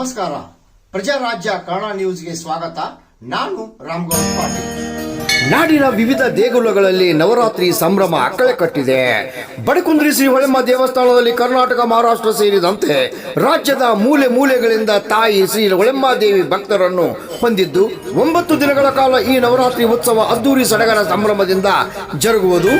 ನಮಸ್ಕಾರ. ಪ್ರಜಾರಾಜ್ಯ ಕನ್ನಡ ನ್ಯೂಸ್ಗೆ ಸ್ವಾಗತ. ನಾನು ರಾಮ್ಗೌಡ್ ಪಾಟೀಲ್. ನಾಡಿನ ವಿವಿಧ ದೇಗುಲಗಳಲ್ಲಿ ನವರಾತ್ರಿ ಸಂಭ್ರಮ ಅಕ್ಕಳೆ ಕಟ್ಟಿದೆ. ಬಡಕುಂದ್ರಿ ಶ್ರೀ ಹೊಳೆಮ್ಮ ದೇವಸ್ಥಾನದಲ್ಲಿ ಕರ್ನಾಟಕ, ಮಹಾರಾಷ್ಟ್ರ ಸೇರಿದಂತೆ ರಾಜ್ಯದ ಮೂಲೆ ಮೂಲೆಗಳಿಂದ ತಾಯಿ ಶ್ರೀ ಹೊಳೆಮ್ಮ ದೇವಿ ಭಕ್ತರನ್ನು ಹೊಂದಿದ್ದು, ಒಂಬತ್ತು ದಿನಗಳ ಕಾಲ ಈ ನವರಾತ್ರಿ ಉತ್ಸವ ಅದ್ದೂರಿ ಸಡಗರ ಸಂಭ್ರಮದಿಂದ ಜರುಗುವುದು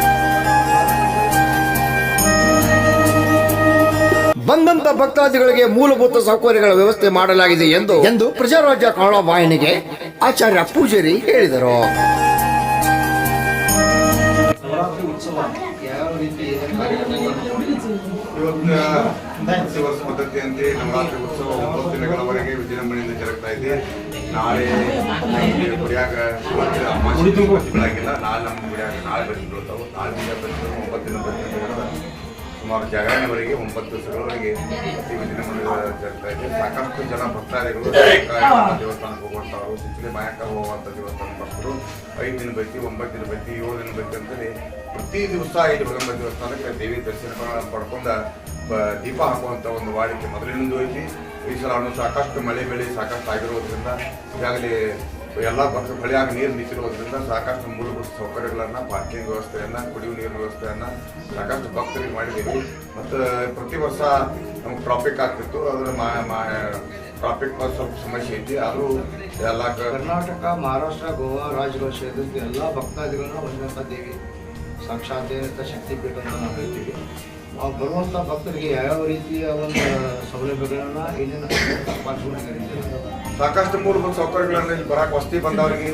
ಬಂದಂತ ಭಕ್ತಾದಿಗಳಿಗೆ ಮೂಲಭೂತ ಸೌಕರ್ಯಗಳ ವ್ಯವಸ್ಥೆ ಮಾಡಲಾಗಿದೆ ಎಂದು ಎಂದು ಪ್ರಜಾರಾಜ್ಯ ಕಾಳ ವಾಹಿನಿಗೆ ಆಚಾರ್ಯ ಪೂಜಾರಿ ಹೇಳಿದರು. ವರ್ಷ ಪದ್ಧತಿಯಂತೆ ನವರಾತ್ರಿ ಉತ್ಸವ ಒಂಬತ್ತು ದಿನಗಳವರೆಗೆ ವಿಜೃಂಭಣೆಯಿಂದ ಜರುಗ್ತಾ ಇದೆ. ನಾಳೆ ಗುಡಿಯಾಗ ಬೆಳಗಿಲ್ಲ ನಾಳೆ ನಮ್ಮ ಗುಡಿಯಾಗ ನಾಳೆ ಬೀಳ್ತಾವೆ. ನಾಳೆ ಒಂಬತ್ತು ದಿನ ಸುಮಾರು ಜಾಗರಣೆವರೆಗೆ ಒಂಬತ್ತು ದಿವಸಗಳವರೆಗೆ ಜರುಗ್ತಾ ಸಾಕಷ್ಟು ಜನ ಭಕ್ತಾದಿಗಳು ದೇವಸ್ಥಾನಕ್ಕೆ ಹೋಗುವಂಥವ್ರು ಸುತ್ತಲೇ ಮಾಯಕ ಹೋಗುವಂಥ ದೇವಸ್ಥಾನ ಭಕ್ತರು ಐದು ದಿನ ಬೈತಿ ಒಂಬತ್ತು ದಿನ ಬೈತಿ ಏಳು ದಿನ ಬೈತಿ ಅಂತೇಳಿ ಪ್ರತಿ ದಿವಸ ಇಲ್ಲಿ ಬ್ರಹ್ಮ ದೇವಸ್ಥಾನಕ್ಕೆ ದೇವಿ ದರ್ಶನ ಪಡ್ಕೊಂಡು ಬ- ದೀಪ ಹಾಕುವಂತ ಒಂದು ವಾಡಿಕೆ ಮೊದಲಿನಿಂದ ಐತಿ. ಈ ಸಲ ಸಾಕಷ್ಟು ಮಳೆ ಬೆಳೆ ಸಾಕಷ್ಟು ಆಗಿರೋದ್ರಿಂದ ಈಗಾಗಲೇ ಎಲ್ಲ ಬಸ್ ಬಳಿಯಾಗಿ ನೀರು ನಿಂತಿರೋದ್ರಿಂದ ಸಾಕಷ್ಟು ಮೂಲಭೂತ ಸೌಕರ್ಯಗಳನ್ನ ಪಾರ್ಕಿಂಗ್ ವ್ಯವಸ್ಥೆಯನ್ನ ಕುಡಿಯುವ ನೀರಿನ ವ್ಯವಸ್ಥೆಯನ್ನ ಸಾಕಷ್ಟು ಭಕ್ತರಿಗೆ ಮಾಡಿದ್ದೀವಿ. ಮತ್ತು ಪ್ರತಿ ವರ್ಷ ನಮ್ಗೆ ಟ್ರಾಫಿಕ್ ಆಗ್ತಿತ್ತು. ಅದ್ರ ಟ್ರಾಫಿಕ್ ಸ್ವಲ್ಪ ಸಮಸ್ಯೆ ಐತಿ. ಆದರೂ ಎಲ್ಲ ಕರ್ನಾಟಕ, ಮಹಾರಾಷ್ಟ್ರ, ಗೋವಾ, ರಾಜ್ಯಗಳು ಸೇರಿದಂತೆ ಎಲ್ಲ ಭಕ್ತಾದಿಗಳನ್ನ ಹೊಂದಿದಂಥ ದೇವಿ ಸಾಕ್ಷಾತ್ ಏನಂತ ಶಕ್ತಿಪೀಠ ಅಂತ ನಾವು ಹೇಳ್ತೀವಿ. ಬರುವಂಥ ಭಕ್ತರಿಗೆ ಯಾವ್ಯಾವ ರೀತಿಯ ಒಂದು ಸೌಲಭ್ಯಗಳನ್ನ ಏನೇನು ಪಾಲ್ಗೊಂಡಿದ್ದಾರೆ ಸಾಕಷ್ಟು ಮೂಲಭೂತ ಸೌಕರ್ಯಗಳನ್ನ ಇಲ್ಲಿ ಬರಾಕ್ ವಸತಿ ಬಂದವರಿಗೆ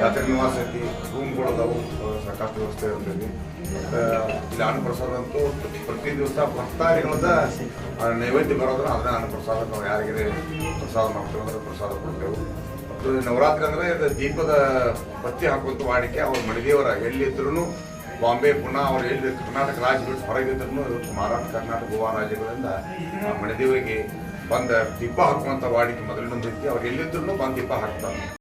ಯಾತ್ರೆ ನಿವಾಸ ಐತಿ ರೂಮ್ಗಳು ಅದಾವು ಸಾಕಷ್ಟು ವ್ಯವಸ್ಥೆ ಇರ್ತೈತಿ ಇಲ್ಲಿ ಅನ್ನಪ್ರಸಾದ ಅಂತೂ ಪ್ರತಿ ದಿವಸ ಭಕ್ತಾದಿಗಳದ ನೈವೇದ್ಯ ಬರೋದ್ರ ಅದನ್ನ ಅನ್ನಪ್ರಸಾದ ನಾವು ಯಾರಿಗೆ ಪ್ರಸಾದ ಮಾಡ್ತೇವೆ ಅಂದ್ರೆ ಪ್ರಸಾದ ಕೊಡ್ತೇವೆ. ಮತ್ತು ನವರಾತ್ರಿ ಅಂದ್ರೆ ಇದು ದೀಪದ ಬತ್ತಿ ಹಾಕುವಂತ ವಾಡಿಕೆ, ಅವ್ರ ಮಣಿದೇವರ ಎಲ್ಲಿದ್ರು ಬಾಂಬೆ ಪುಣೆ ಅವ್ರು ಎಲ್ಲಿ ಕರ್ನಾಟಕ ರಾಜ್ಯ ಬಿಟ್ಟು ಹೊರಗಿದ್ರು ಮಹಾರಾಷ್ಟ್ರ, ಕರ್ನಾಟಕ ಗೋವಾ ರಾಜ್ಯಗಳಿಂದ ಮಣಿದೇವರಿಗೆ ಬಂದ ದೀಪ ಹಾಕುವಂತ ವಾಡಿಕೆ ಮೊದಲಿನೊಂದು ಐತಿ ಅವ್ರು ಎಲ್ಲಿದ್ರು ಬಂದು ದೀಪ ಹಾಕ್ತಾರೆ.